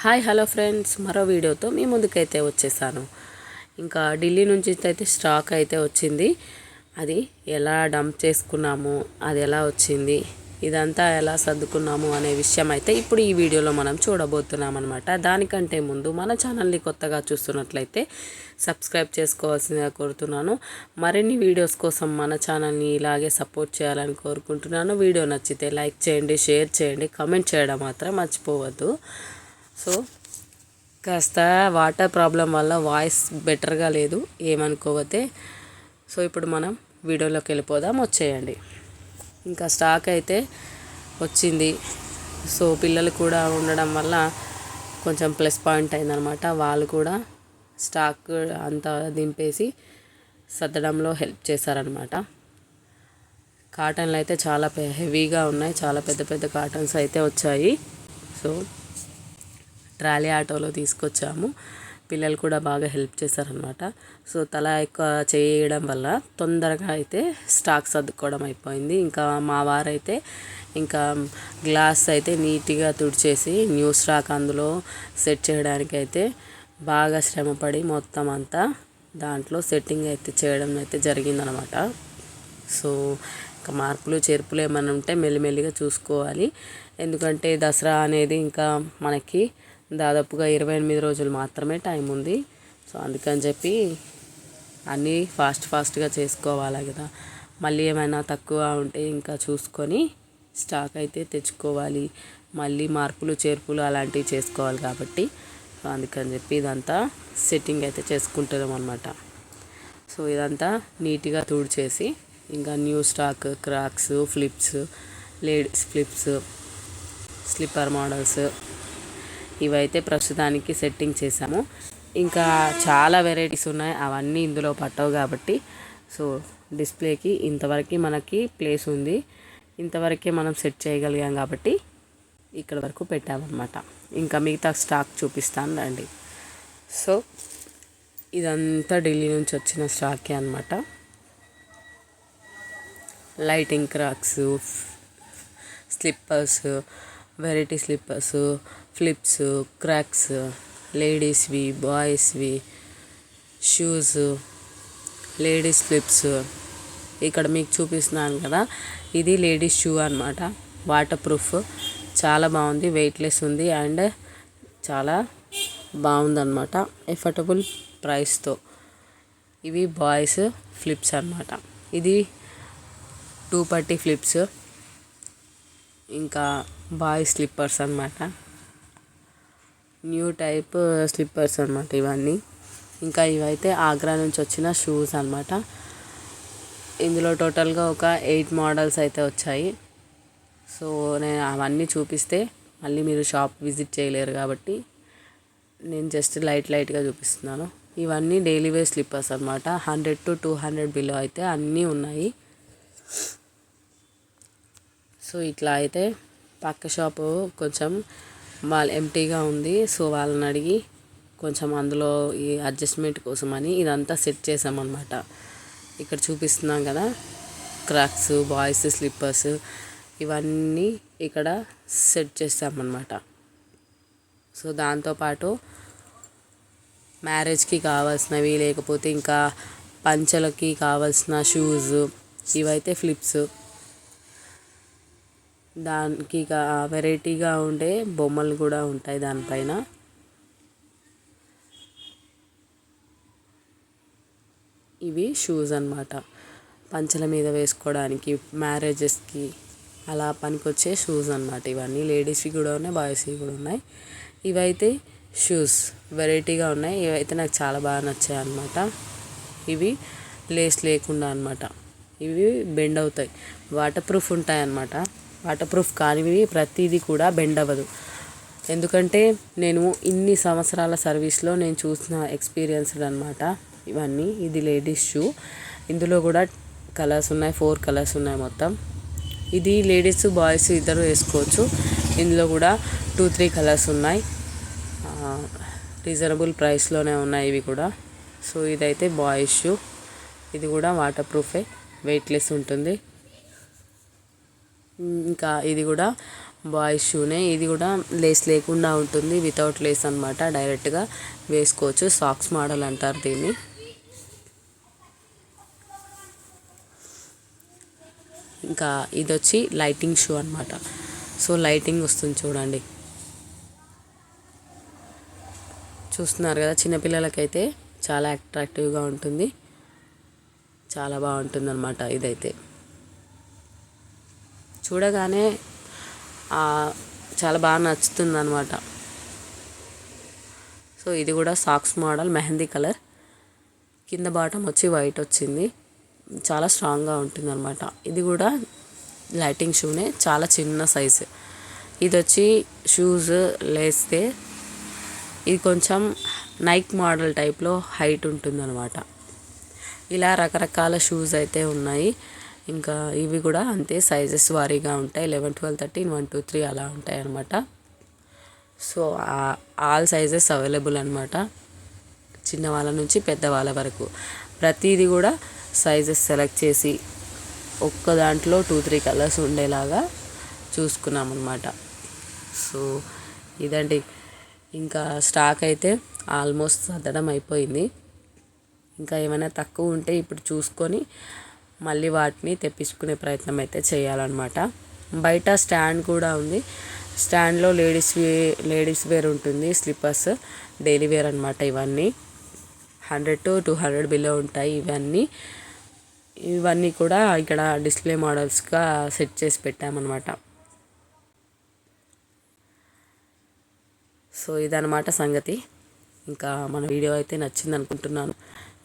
Hi hello friends. మరో వీడియోతో మీ ముందుకైతే వచ్చేసాను. ఇంకా ఢిల్లీ నుంచి అయితే స్టాక్ అయితే వచ్చింది. అది ఎలా డంప్ చేసుకున్నాము అది ఎలా వచ్చింది ఇదంతా ఎలా సర్దుకున్నాము అనే విషయం అయితే ఇప్పుడు ఈ వీడియోలో మనం చూడబోతున్నాం అనమాట దానికంటే ముందు మన ఛానల్ని కొత్తగా చూస్తున్నట్లయితే సబ్స్క్రైబ్ చేసుకోవాల్సిందిగా కోరుతున్నాను. మరిన్ని వీడియోస్ కోసం మన ఛానల్ని ఇలాగే సపోర్ట్ చేయాలని కోరుకుంటున్నాను. వీడియో నచ్చితే లైక్ చేయండి షేర్ చేయండి కమెంట్ చేయడం మాత్రం మర్చిపోవద్దు. సో కాస్త వాటర్ ప్రాబ్లం వల్ల వాయిస్ బెటర్గా లేదు ఏమనుకోవతే సో ఇప్పుడు మనం వీడియోలోకి వెళ్ళిపోదాం వచ్చేయండి. ఇంకా స్టాక్ అయితే వచ్చింది. సో పిల్లలు కూడా ఉండడం వల్ల కొంచెం ప్లస్ పాయింట్ అయిందనమాట. వాళ్ళు కూడా స్టాక్ అంతా దింపేసి సర్దడంలో హెల్ప్ చేశారనమాట. కాటన్లు అయితే చాలా హెవీగా ఉన్నాయి. చాలా పెద్ద పెద్ద కాటన్స్ అయితే వచ్చాయి. సో ట్రాలీ ఆటోలో తీసుకొచ్చాము. పిల్లలు కూడా బాగా హెల్ప్ చేశారనమాట సో తల ఎక్కువ చేయడం వల్ల తొందరగా అయితే స్టాక్ సర్దుకోవడం అయిపోయింది. ఇంకా మా వారైతే ఇంకా గ్లాస్ అయితే నీట్గా తుడిచేసి న్యూ స్టాక్ అందులో సెట్ చేయడానికి అయితే బాగా శ్రమపడి మొత్తం అంతా దాంట్లో సెట్టింగ్ అయితే చేయడం అయితే జరిగిందనమాట సో ఇంకా మార్పులు చేర్పులు ఏమైనా ఉంటే మెల్లిమెల్లిగా చూసుకోవాలి. ఎందుకంటే దసరా అనేది ఇంకా మనకి దాదాపుగా ఇరవై ఎనిమిది రోజులు మాత్రమే టైం ఉంది. సో అందుకని చెప్పి అన్నీ ఫాస్ట్ ఫాస్ట్గా చేసుకోవాలి కదా. మళ్ళీ ఏమైనా తక్కువ ఉంటే ఇంకా చూసుకొని స్టాక్ అయితే తెచ్చుకోవాలి. మళ్ళీ మార్పులు చేర్పులు అలాంటివి చేసుకోవాలి కాబట్టి. సో అందుకని చెప్పి ఇదంతా సెట్టింగ్ అయితే చేసుకుంటున్నాం అనమాట సో ఇదంతా నీట్గా తుడిచేసి ఇంకా new stock crocs flips ladies flips slipper models ఇవైతే ప్రస్తుతానికి సెట్టింగ్ చేసాము ఇంకా చాలా వెరైటీస్ ఉన్నాయి. అవన్నీ ఇందులో పట్టవు కాబట్టి. సో డిస్ప్లేకి ఇంతవరకు మనకి ప్లేస్ ఉంది. ఇంతవరకే మనం సెట్ చేయగలిగాం కాబట్టి ఇక్కడ వరకు పెట్టామన్నమాట. ఇంకా మిగతా స్టాక్ చూపిస్తాను రండి. సో ఇదంతా ఢిల్లీ నుంచి వచ్చిన స్టాకే అనమాట lighting crocs slippers variety slippers flips crocs లేడీస్వి బాయ్స్వి షూస్ లేడీస్ ఫ్లిప్స్ ఇక్కడ మీకు చూపిస్తున్నాను కదా ఇది లేడీస్ షూ అనమాట వాటర్ ప్రూఫ్ చాలా బాగుంది వెయిట్లెస్ ఉంది అండ్ చాలా బాగుందన్నమాట. ఎఫర్టబుల్ ప్రైస్తో ఇవి బాయ్స్ ఫ్లిప్స్ అనమాట ఇది టూ పర్టీ ఫ్లిప్స్ ఇంకా బాయ్ స్లిప్పర్స్ అనమాట న్యూ టైప్ స్లిప్పర్స్ అనమాట ఇవన్నీ. ఇంకా ఇవైతే ఆగ్రా నుంచి వచ్చిన షూస్ అనమాట ఇందులో టోటల్గా ఒక ఎయిట్ మోడల్స్ అయితే వచ్చాయి. సో నేను అవన్నీ చూపిస్తే మళ్ళీ మీరు షాప్ విజిట్ చేయలేరు కాబట్టి నేను జస్ట్ లైట్ లైట్గా చూపిస్తున్నాను. ఇవన్నీ డైలీ వేర్ స్లిప్పర్స్ అనమాట hundred to two hundred below అయితే అన్నీ ఉన్నాయి. సో ఇట్లా అయితే పక్క షాపు కొంచెం వాళ్ళు ఎంటీగా ఉంది. సో వాళ్ళని అడిగి కొంచెం అందులో ఈ అడ్జస్ట్మెంట్ కోసం అని ఇదంతా సెట్ చేసామన్నమాట. ఇక్కడ చూపిస్తున్నాం కదా క్రాక్స్ బాయ్స్ స్లిప్పర్స్ ఇవన్నీ ఇక్కడ సెట్ చేస్తామన్నమాట సో దాంతోపాటు మ్యారేజ్కి కావాల్సినవి లేకపోతే ఇంకా పంచలకి కావాల్సిన షూస్ ఇవైతే ఫ్లిప్స్ దానికి వెరైటీగా ఉండే బొమ్మలు కూడా ఉంటాయి దానిపైన. ఇవి షూస్ అనమాట పంచల మీద వేసుకోవడానికి మ్యారేజెస్కి అలా పనికొచ్చే షూస్ అనమాట ఇవన్నీ. లేడీస్వి కూడా ఉన్నాయి బాయ్స్వి కూడా ఉన్నాయి. ఇవైతే షూస్ వెరైటీగా ఉన్నాయి. ఇవైతే నాకు చాలా బాగా నచ్చాయి అనమాట ఇవి లేస్ లేకుండా అనమాట ఇవి బెండ్ అవుతాయి. వాటర్ ప్రూఫ్ ఉంటాయి అన్నమాట వాటర్ ప్రూఫ్ కానివి ప్రతిదీ కూడా బెండ్ అవ్వదు. ఎందుకంటే నేను ఇన్ని సంవత్సరాల సర్వీస్లో నేను చూసిన ఎక్స్పీరియన్స్డ్ అనమాట ఇవన్నీ ఇది లేడీస్ షూ. ఇందులో కూడా కలర్స్ ఉన్నాయి. ఫోర్ కలర్స్ ఉన్నాయి మొత్తం. ఇది లేడీస్ బాయ్స్ ఇద్దరు వేసుకోవచ్చు. ఇందులో కూడా టూ త్రీ కలర్స్ ఉన్నాయి. రీజనబుల్ ప్రైస్లోనే ఉన్నాయి ఇవి కూడా. సో ఇదైతే బాయ్స్ షూ. ఇది కూడా వాటర్ ప్రూఫే వెయిట్లెస్ ఉంటుంది. ఇంకా ఇది కూడా బాయ్స్ షూనే. ఇది కూడా లేస్ లేకుండా ఉంటుంది. వితౌట్ లేస్ అనమాట డైరెక్ట్గా వేసుకోవచ్చు. సాక్స్ మోడల్ అంటారు దీన్ని. ఇంకా ఇది వచ్చి లైటింగ్ షూ అనమాట సో లైటింగ్ వస్తుంది చూడండి. చూస్తున్నారు కదా చిన్నపిల్లలకైతే చాలా అట్రాక్టివ్గా ఉంటుంది. చాలా బాగుంటుంది అనమాట ఇదైతే. చూడగానే చాలా బాగా నచ్చుతుంది అనమాట సో ఇది కూడా సాక్స్ మోడల్ మెహందీ కలర్. కింద బాటం వచ్చి వైట్ వచ్చింది. చాలా స్ట్రాంగ్గా ఉంటుంది అనమాట ఇది కూడా లైటింగ్ షూనే చాలా చిన్న సైజు. ఇది వచ్చి షూస్ లేస్తే ఇది కొంచెం నైక్ మోడల్ టైప్లో హైట్ ఉంటుందన్నమాట. ఇలా రకరకాల షూస్ అయితే ఉన్నాయి. ఇంకా ఇవి కూడా అంతే సైజెస్ వారీగా ఉంటాయి. Eleven twelve thirteen one two three అలా ఉంటాయి అన్నమాట. సో ఆల్ సైజెస్ అవైలబుల్ అనమాట చిన్నవాళ్ళ నుంచి పెద్దవాళ్ళ వరకు. ప్రతిదీ కూడా సైజెస్ సెలెక్ట్ చేసి ఒక్క దాంట్లో టూ త్రీ కలర్స్ ఉండేలాగా చూసుకున్నాం అనమాట సో ఇదండి. ఇంకా స్టాక్ అయితే ఆల్మోస్ట్ సర్దడం అయిపోయింది. ఇంకా ఏమైనా తక్కువ ఉంటే ఇప్పుడు చూసుకొని మళ్ళీ వాటిని తెప్పించుకునే ప్రయత్నం అయితే చేయాలన్నమాట. బయట స్టాండ్ కూడా ఉంది. స్టాండ్లో లేడీస్ వే లేడీస్ వేర్ ఉంటుంది. స్లిప్పర్స్ డైలీ వేర్ అనమాట ఇవన్నీ. Hundred to two hundred below ఉంటాయి ఇవన్నీ. ఇవన్నీ కూడా ఇక్కడ డిస్ప్లే మోడల్స్గా సెట్ చేసి పెట్టామన్నమాట. సో ఇదనమాట సంగతి. ఇంకా మన వీడియో అయితే నచ్చింది అనుకుంటున్నాను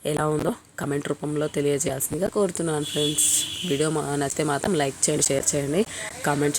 ఎలా ఉందో కమెంట్ రూపంలో తెలియజేయాల్సిందిగా కోరుతున్నాను ఫ్రెండ్స్ వీడియో మా నచ్చితే మాత్రం లైక్ చేయండి షేర్ చేయండి. కామెంట్